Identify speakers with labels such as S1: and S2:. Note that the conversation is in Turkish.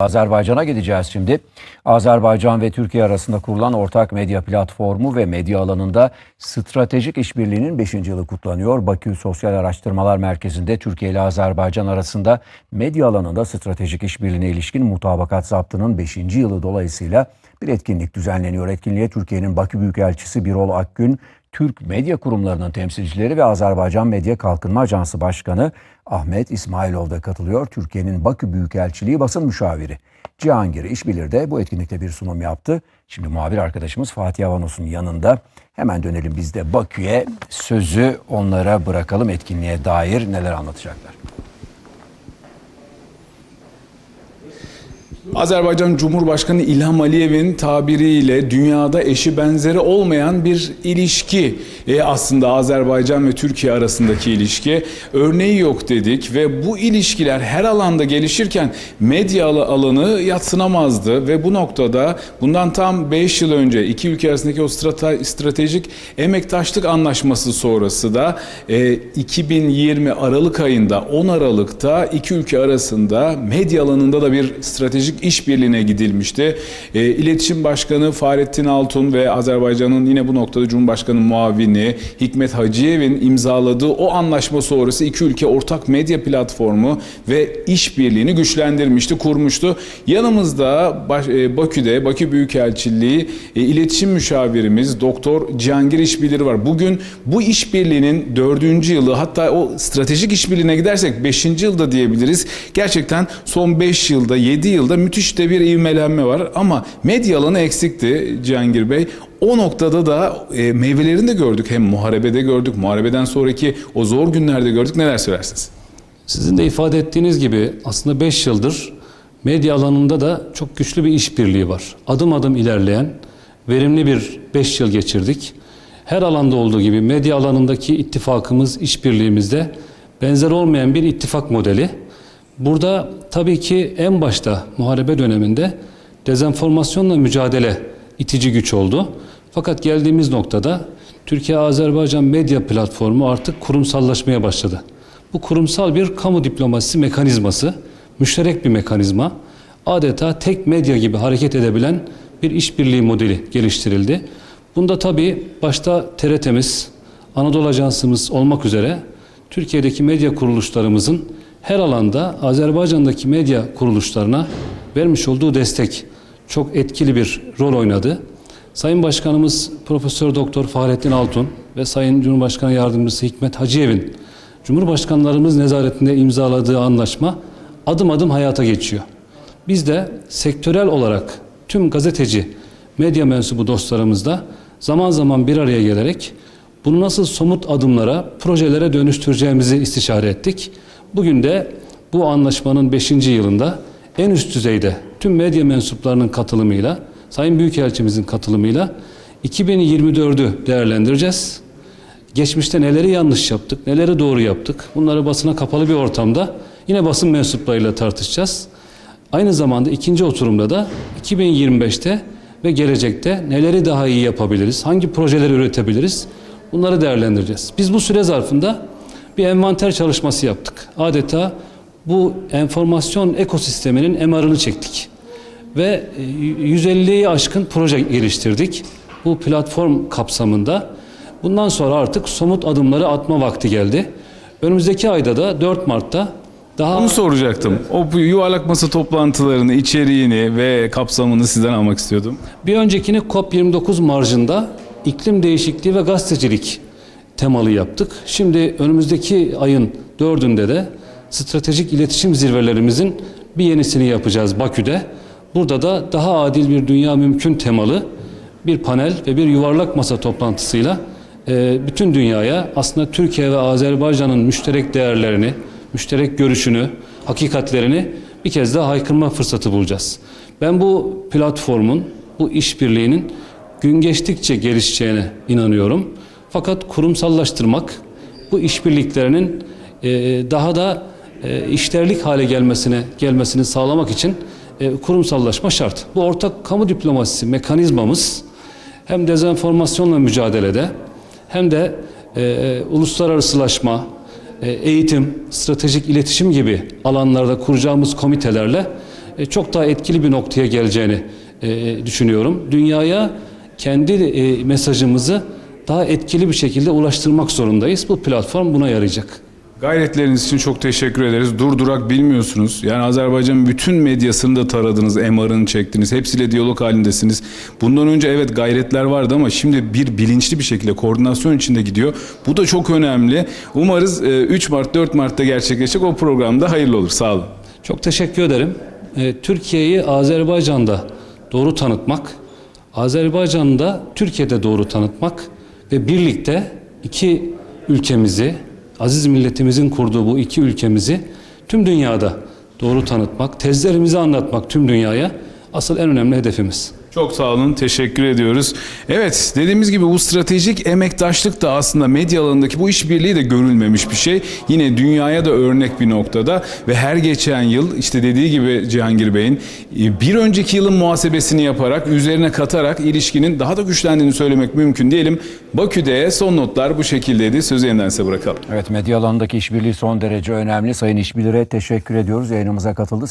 S1: Azerbaycan'a gideceğiz şimdi. Azerbaycan ve Türkiye arasında kurulan ortak medya platformu ve medya alanında stratejik işbirliğinin 5. yılı kutlanıyor. Bakü Sosyal Araştırmalar Merkezi'nde Türkiye ile Azerbaycan arasında medya alanında stratejik işbirliğine ilişkin mutabakat zaptının 5. yılı dolayısıyla bir etkinlik düzenleniyor. Etkinliğe Türkiye'nin Bakü Büyükelçisi Birol Akgün, Türk medya kurumlarının temsilcileri ve Azerbaycan Medya Kalkınma Ajansı Başkanı Ahmet İsmailov da katılıyor. Türkiye'nin Bakü Büyükelçiliği basın müşaviri Cihangir İşbilir de bu etkinlikte bir sunum yaptı. Şimdi muhabir arkadaşımız Fatih Avanos'un yanında. Hemen dönelim biz de Bakü'ye sözü onlara bırakalım etkinliğe dair neler anlatacaklar.
S2: Azerbaycan Cumhurbaşkanı İlham Aliyev'in tabiriyle dünyada eşi benzeri olmayan bir ilişki e, aslında Azerbaycan ve Türkiye arasındaki ilişki. Örneği yok dedik ve bu ilişkiler her alanda gelişirken medya al- alanı yatsınamazdı ve bu noktada bundan tam 5 yıl önce iki ülke arasındaki o strate- stratejik emektaşlık anlaşması sonrası da e, 2020 Aralık ayında 10 Aralık'ta iki ülke arasında medya alanında da bir stratejik işbirliğine gidilmişti. E, İletişim Başkanı Fahrettin Altun ve Azerbaycan'ın yine bu noktada Cumhurbaşkanı muavini Hikmet Hacıyev'in imzaladığı o anlaşma sonrası iki ülke ortak medya platformu ve işbirliğini güçlendirmişti, kurmuştu. Yanımızda e, Bakü'de Bakü Büyükelçiliği e, iletişim müşavirimiz Doktor Cihangir İşbilir var. Bugün bu işbirliğinin dördüncü yılı hatta o stratejik işbirliğine gidersek beşinci yılda diyebiliriz. Gerçekten son beş yılda yedi yılda müthiş de bir ivmelenme var ama medya alanı eksikti Cihangir Bey. O noktada da e, meyvelerini de gördük. Hem muharebede gördük, muharebeden sonraki o zor günlerde gördük. Neler söylersiniz?
S3: Sizin de ifade ettiğiniz gibi aslında 5 yıldır medya alanında da çok güçlü bir işbirliği var. Adım adım ilerleyen verimli bir 5 yıl geçirdik. Her alanda olduğu gibi medya alanındaki ittifakımız, işbirliğimizde benzer olmayan bir ittifak modeli. Burada tabii ki en başta muharebe döneminde dezenformasyonla mücadele itici güç oldu. Fakat geldiğimiz noktada Türkiye-Azerbaycan medya platformu artık kurumsallaşmaya başladı. Bu kurumsal bir kamu diplomasisi mekanizması, müşterek bir mekanizma. Adeta tek medya gibi hareket edebilen bir işbirliği modeli geliştirildi. Bunda tabii başta TRT'miz, Anadolu Ajansımız olmak üzere Türkiye'deki medya kuruluşlarımızın her alanda Azerbaycan'daki medya kuruluşlarına vermiş olduğu destek çok etkili bir rol oynadı. Sayın Başkanımız Profesör Doktor Fahrettin Altun ve Sayın Cumhurbaşkanı Yardımcısı Hikmet Hacıyev'in Cumhurbaşkanlarımız nezaretinde imzaladığı anlaşma adım adım hayata geçiyor. Biz de sektörel olarak tüm gazeteci, medya mensubu dostlarımızla zaman zaman bir araya gelerek bunu nasıl somut adımlara, projelere dönüştüreceğimizi istişare ettik. Bugün de bu anlaşmanın 5. yılında en üst düzeyde tüm medya mensuplarının katılımıyla, Sayın Büyükelçimizin katılımıyla 2024'ü değerlendireceğiz. Geçmişte neleri yanlış yaptık, neleri doğru yaptık. Bunları basına kapalı bir ortamda yine basın mensuplarıyla tartışacağız. Aynı zamanda ikinci oturumda da 2025'te ve gelecekte neleri daha iyi yapabiliriz, hangi projeleri üretebiliriz bunları değerlendireceğiz. Biz bu süre zarfında bir envanter çalışması yaptık. Adeta bu enformasyon ekosisteminin MR'ını çektik. Ve e, 150'yi aşkın proje geliştirdik. Bu platform kapsamında. Bundan sonra artık somut adımları atma vakti geldi. Önümüzdeki ayda da 4 Mart'ta daha
S2: Onu soracaktım. O bu yuvarlak masa toplantılarını, içeriğini ve kapsamını sizden almak istiyordum.
S3: Bir öncekini COP29 marjında iklim değişikliği ve gazetecilik temalı yaptık. Şimdi önümüzdeki ayın dördünde de stratejik iletişim zirvelerimizin bir yenisini yapacağız Bakü'de. Burada da daha adil bir dünya mümkün temalı bir panel ve bir yuvarlak masa toplantısıyla e, bütün dünyaya aslında Türkiye ve Azerbaycan'ın müşterek değerlerini, müşterek görüşünü, hakikatlerini bir kez daha haykırma fırsatı bulacağız. Ben bu platformun, bu işbirliğinin gün geçtikçe gelişeceğine inanıyorum. Fakat kurumsallaştırmak bu işbirliklerinin e, daha da e, işlerlik hale gelmesine gelmesini sağlamak için e, kurumsallaşma şart. Bu ortak kamu diplomasisi mekanizmamız hem dezenformasyonla mücadelede hem de e, uluslararasılaşma, e, eğitim, stratejik iletişim gibi alanlarda kuracağımız komitelerle e, çok daha etkili bir noktaya geleceğini e, düşünüyorum. Dünyaya kendi e, mesajımızı daha etkili bir şekilde ulaştırmak zorundayız. Bu platform buna yarayacak.
S2: Gayretleriniz için çok teşekkür ederiz. Durdurak bilmiyorsunuz. Yani Azerbaycan'ın bütün medyasını da taradınız, MR'ını çektiniz. Hepsiyle diyalog halindesiniz. Bundan önce evet gayretler vardı ama şimdi bir bilinçli bir şekilde koordinasyon içinde gidiyor. Bu da çok önemli. Umarız e, 3 Mart, 4 Mart'ta gerçekleşecek o programda hayırlı olur. Sağ olun.
S3: Çok teşekkür ederim. Ee, Türkiye'yi Azerbaycan'da doğru tanıtmak, Azerbaycan'da Türkiye'de doğru tanıtmak ve birlikte iki ülkemizi, aziz milletimizin kurduğu bu iki ülkemizi tüm dünyada doğru tanıtmak, tezlerimizi anlatmak tüm dünyaya asıl en önemli hedefimiz.
S2: Çok sağ olun, teşekkür ediyoruz. Evet, dediğimiz gibi bu stratejik emektaşlık da aslında medya alanındaki bu işbirliği de görülmemiş bir şey. Yine dünyaya da örnek bir noktada ve her geçen yıl işte dediği gibi Cihangir Bey'in e, bir önceki yılın muhasebesini yaparak, üzerine katarak ilişkinin daha da güçlendiğini söylemek mümkün diyelim. Bakü'de son notlar bu şekildeydi. Sözü yeniden size bırakalım.
S1: Evet medya alanındaki işbirliği son derece önemli. Sayın İşbilir'e teşekkür ediyoruz. Yayınımıza katıldı.